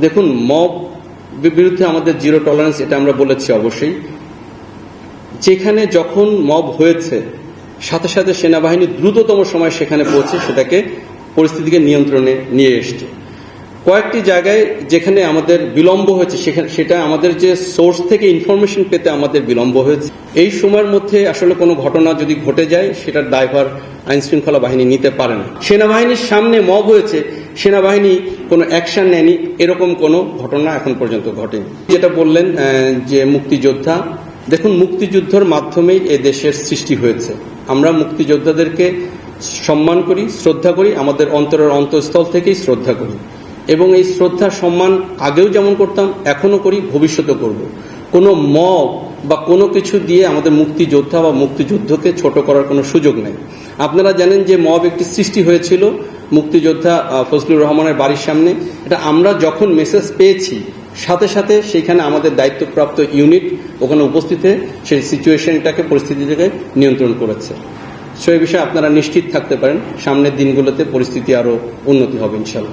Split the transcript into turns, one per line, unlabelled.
দেখুন মব বিরুদ্ধে আমাদের জিরো টলারেন্স এটা আমরা বলেছি অবশ্যই। যেখানে যখন মব হয়েছে, সাথে সাথে সেনাবাহিনী দ্রুততম সময় সেখানে পৌঁছে সেটাকে পরিস্থিতিকে নিয়ন্ত্রণে নিয়ে এসছে। কয়েকটি জায়গায় যেখানে আমাদের বিলম্ব হয়েছে, সেখানে সেটা আমাদের যে সোর্স থেকে ইনফরমেশন পেতে আমাদের বিলম্ব হয়েছে। এই সময়ের মধ্যে আসলে কোনো ঘটনা যদি ঘটে যায় সেটার দায়ভার আইন শৃঙ্খলা বাহিনী নিতে পারে না। সেনাবাহিনীর সামনে মব হয়েছে, সেনাবাহিনী কোনো অ্যাকশন নেয়নি, এরকম কোনো ঘটনা এখন পর্যন্ত ঘটেনি। যেটা বললেন যে মুক্তিযোদ্ধা, দেখুন, মুক্তিযুদ্ধের মাধ্যমেই এ দেশের সৃষ্টি হয়েছে। আমরা মুক্তিযোদ্ধাদেরকে সম্মান করি, শ্রদ্ধা করি, আমাদের অন্তরের অন্তঃস্থল থেকেই শ্রদ্ধা করি। এবং এই শ্রদ্ধা, সম্মান আগেও যেমন করতাম এখনও করি ভবিষ্যতে করব। কোনো মব বা কোনো কিছু দিয়ে আমাদের মুক্তিযোদ্ধা বা মুক্তিযুদ্ধকে ছোট করার কোনো সুযোগ নেই। আপনারা জানেন যে মব একটি সৃষ্টি হয়েছিল মুক্তিযোদ্ধা ফজলুর রহমানের বাড়ির সামনে। এটা আমরা যখন মেসেজ পেয়েছি, সাথে সাথে সেখানে আমাদের দায়িত্বপ্রাপ্ত ইউনিট ওখানে উপস্থিত হয়ে সেই সিচুয়েশনটাকে, পরিস্থিতিটাকে নিয়ন্ত্রণ করেছে। সেই বিষয়ে আপনারা নিশ্চিত থাকতে পারেন, সামনের দিনগুলোতে পরিস্থিতি আরও উন্নতি হবে ইনশাল্লাহ